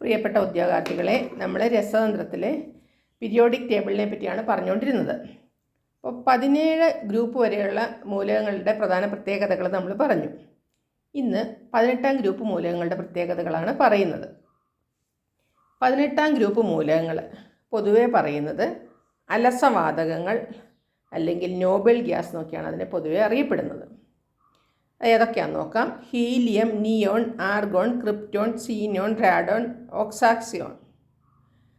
പ്രിയപ്പെട്ട ഉദ്യോഗാർത്ഥികളെ നമ്മൾ രസതന്ത്രത്തിലെ പീരിയോഡിക് ടേബിളിനെ പറ്റിയാണ് പറഞ്ഞുകൊണ്ടിരുന്നത് അപ്പോൾ പതിനേഴ് ഗ്രൂപ്പ് വരെയുള്ള മൂലകങ്ങളുടെ പ്രധാന പ്രത്യേകതകൾ നമ്മൾ പറഞ്ഞു. ഇന്ന് പതിനെട്ടാം ഗ്രൂപ്പ് മൂലകങ്ങളുടെ പ്രത്യേകതകളാണ് പറയുന്നത്. പതിനെട്ടാം ഗ്രൂപ്പ് മൂലകങ്ങൾ പൊതുവേ പറയുന്നത് അലസവാതകങ്ങൾ അല്ലെങ്കിൽ നോബൽ ഗ്യാസ് നോക്കിയാണ് അതിനെ പൊതുവെ അറിയപ്പെടുന്നത്. ഏതൊക്കെയാണെന്ന് നോക്കാം. Helium neon argon krypton xenon radon ഓക്സാക്സിയോൺ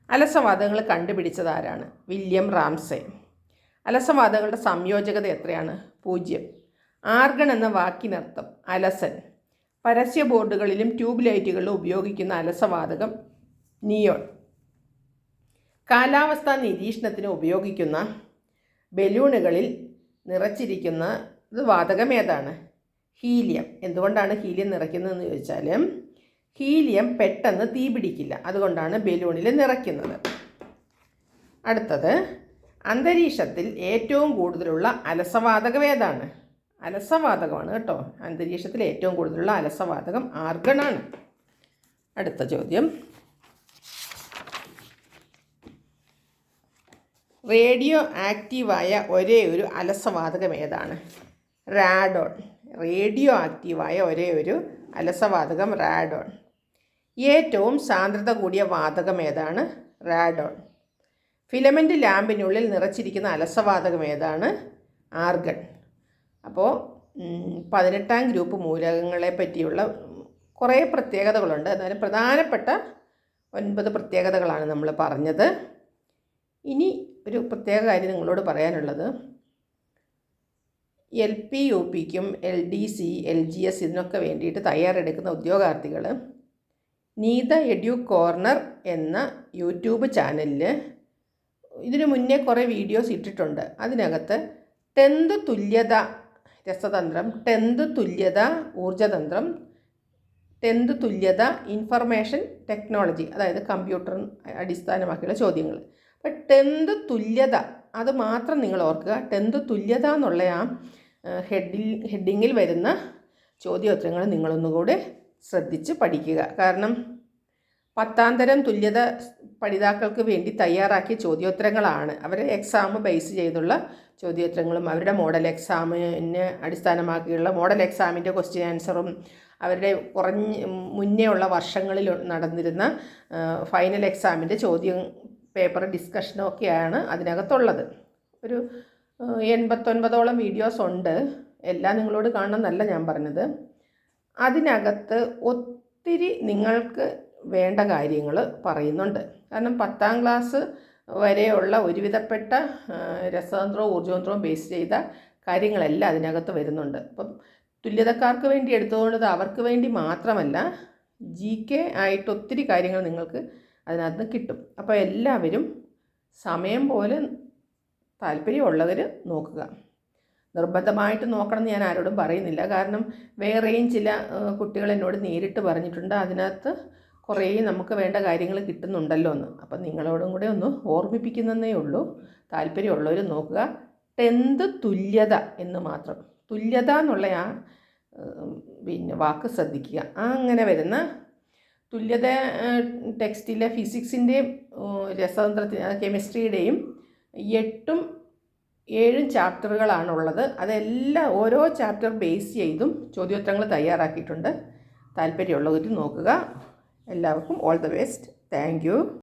അലസവാതകങ്ങൾ കണ്ടുപിടിച്ചത് ആരാണ്? William Ramsey. അലസവാദങ്ങളുടെ സംയോജകത എത്രയാണ്? പൂജ്യം. ആർഗൺ എന്ന വാക്കിനർത്ഥം അലസൻ. പരസ്യ ബോർഡുകളിലും ട്യൂബ് ലൈറ്റുകളിലും ഉപയോഗിക്കുന്ന അലസവാതകം നിയോൺ. കാലാവസ്ഥാ നിരീക്ഷണത്തിന് ഉപയോഗിക്കുന്ന ബലൂണുകളിൽ നിറച്ചിരിക്കുന്ന വാതകം ഏതാണ്? ഹീലിയം. എന്തുകൊണ്ടാണ് ഹീലിയം നിറയ്ക്കുന്നതെന്ന് ചോദിച്ചാൽ ഹീലിയം പെട്ടെന്ന് തീ പിടിക്കില്ല. അതുകൊണ്ടാണ് ബലൂണിൽ നിറയ്ക്കുന്നത്. അടുത്തത് അന്തരീക്ഷത്തിൽ ഏറ്റവും കൂടുതലുള്ള അലസവാതകം ഏതാണ്? അലസവാതകമാണ് കേട്ടോ. അന്തരീക്ഷത്തിൽ ഏറ്റവും കൂടുതലുള്ള അലസവാതകം ആർഗണാണ്. അടുത്ത ചോദ്യം. റേഡിയോ ആക്റ്റീവായ ഒരേ ഒരു അലസവാതകം ഏതാണ്? റാഡോൺ. റേഡിയോ ആക്റ്റീവായ ഒരേ ഒരു അലസവാതകം റാഡോൺ. ഏറ്റവും സാന്ദ്രത കൂടിയ വാതകം ഏതാണ്? റാഡോൺ. ഫിലമെന്റ് ലാമ്പിനുള്ളിൽ നിറച്ചിരിക്കുന്ന അലസവാതകം ഏതാണ്? ആർഗൺ. അപ്പോൾ പതിനെട്ടാം ഗ്രൂപ്പ് മൂലകങ്ങളെ പറ്റിയുള്ള കുറേ പ്രത്യേകതകളുണ്ട്. എന്നാലും പ്രധാനപ്പെട്ട ഒൻപത് പ്രത്യേകതകളാണ് നമ്മൾ പറഞ്ഞത്. ഇനി ഒരു പ്രത്യേക കാര്യം നിങ്ങളോട് പറയാനുള്ളത്. എൽ പി യു പിക്കും L D C L G S ഇതിനൊക്കെ വേണ്ടിയിട്ട് തയ്യാറെടുക്കുന്ന ഉദ്യോഗാർത്ഥികൾ നീത എഡ്യൂ കോർണർ എന്ന യൂട്യൂബ് ചാനലിൽ ഇതിനു മുന്നേ കുറേ വീഡിയോസ് ഇട്ടിട്ടുണ്ട്. അതിനകത്ത് ടെന്ത് തുല്യത രസതന്ത്രം ടെന്ത് തുല്യത ഊർജതന്ത്രം ടെന്ത് തുല്യത ഇൻഫർമേഷൻ ടെക്നോളജി അതായത് കമ്പ്യൂട്ടർ അടിസ്ഥാനമാക്കിയുള്ള ചോദ്യങ്ങൾ അപ്പം ടെന്ത് തുല്യത അത് മാത്രം നിങ്ങൾ ഓർക്കുക. ടെന്ത് തുല്യത എന്നുള്ള ആ ഹെഡിൽ ഹെഡിങ്ങിൽ വരുന്ന ചോദ്യോത്തരങ്ങൾ നിങ്ങളൊന്നുകൂടെ ശ്രദ്ധിച്ച് പഠിക്കുക. കാരണം പത്താം തരം തുല്യത പഠിതാക്കൾക്ക് വേണ്ടി തയ്യാറാക്കിയ ചോദ്യോത്തരങ്ങളാണ്. അവരെ എക്സാം ബേസ് ചെയ്തുള്ള ചോദ്യോത്തരങ്ങളും അവരുടെ മോഡൽ എക്സാമിനെ അടിസ്ഥാനമാക്കിയുള്ള മോഡൽ എക്സാമിന്റെ ക്വസ്റ്റ്യൻ ആൻസറും അവരുടെ കുറഞ്ഞ മുന്നേ ഉള്ള വർഷങ്ങളിൽ നടന്നിരുന്ന ഫൈനൽ എക്സാമിന്റെ ചോദ്യം പേപ്പർ ഡിസ്കഷനും ഒക്കെയാണ് അതിനകത്തുള്ളത്. ഒരു എൺപത്തൊൻപതോളം വീഡിയോസ് ഉണ്ട്. എല്ലാം നിങ്ങളോട് കാണണമെന്നല്ല ഞാൻ പറഞ്ഞത്. അതിനകത്ത് ഒത്തിരി നിങ്ങൾക്ക് വേണ്ട കാര്യങ്ങൾ പറയുന്നുണ്ട്. കാരണം പത്താം ക്ലാസ് വരെയുള്ള ഒരുവിധപ്പെട്ട രസതന്ത്രവും ഊർജതന്ത്രവും ബേസ് ചെയ്ത കാര്യങ്ങളെല്ലാം അതിനകത്ത് വരുന്നുണ്ട്. അപ്പം തുല്യതക്കാർക്ക് വേണ്ടി എടുത്തുകൊണ്ടത് അവർക്ക് വേണ്ടി മാത്രമല്ല ജി കെ ആയിട്ട് ഒത്തിരി കാര്യങ്ങൾ നിങ്ങൾക്ക് അതിനകത്ത് കിട്ടും. അപ്പോൾ എല്ലാവരും സമയം പോലെ താല്പര്യമുള്ളവർ നോക്കുക. നിർബന്ധമായിട്ട് നോക്കണം എന്ന് ഞാൻ ആരോടും പറയുന്നില്ല. കാരണം വേറെയും ചില കുട്ടികൾ എന്നോട് നേരിട്ട് പറഞ്ഞിട്ടുണ്ട്. അതിനകത്ത് കുറേ നമുക്ക് വേണ്ട കാര്യങ്ങൾ കിട്ടുന്നുണ്ടല്ലോ എന്ന്. അപ്പം നിങ്ങളോടും കൂടെ ഒന്ന് ഓർമ്മിപ്പിക്കുന്നതേ ഉള്ളൂ. താല്പര്യമുള്ളവർ നോക്കുക. ടെൻത്ത് തുല്യത എന്ന് മാത്രം. തുല്യത എന്നുള്ള ആ പിന്നെ വാക്ക് ശ്രദ്ധിക്കുക. അങ്ങനെ വരുന്ന തുല്യത ടെക്സ്റ്റിലെ ഫിസിക്സിന്റെയും രസതന്ത്രത്തിന്റെ കെമിസ്ട്രിയുടെയും എട്ടും ഏഴും ചാപ്റ്ററുകളാണുള്ളത്. അതെല്ലാം ഓരോ ചാപ്റ്റർ ബേസ് ചെയ്തും ചോദ്യോത്തരങ്ങൾ തയ്യാറാക്കിയിട്ടുണ്ട്. താല്പര്യമുള്ളവർ നോക്കുക. എല്ലാവർക്കും ഓൾ ദ ബെസ്റ്റ് താങ്ക്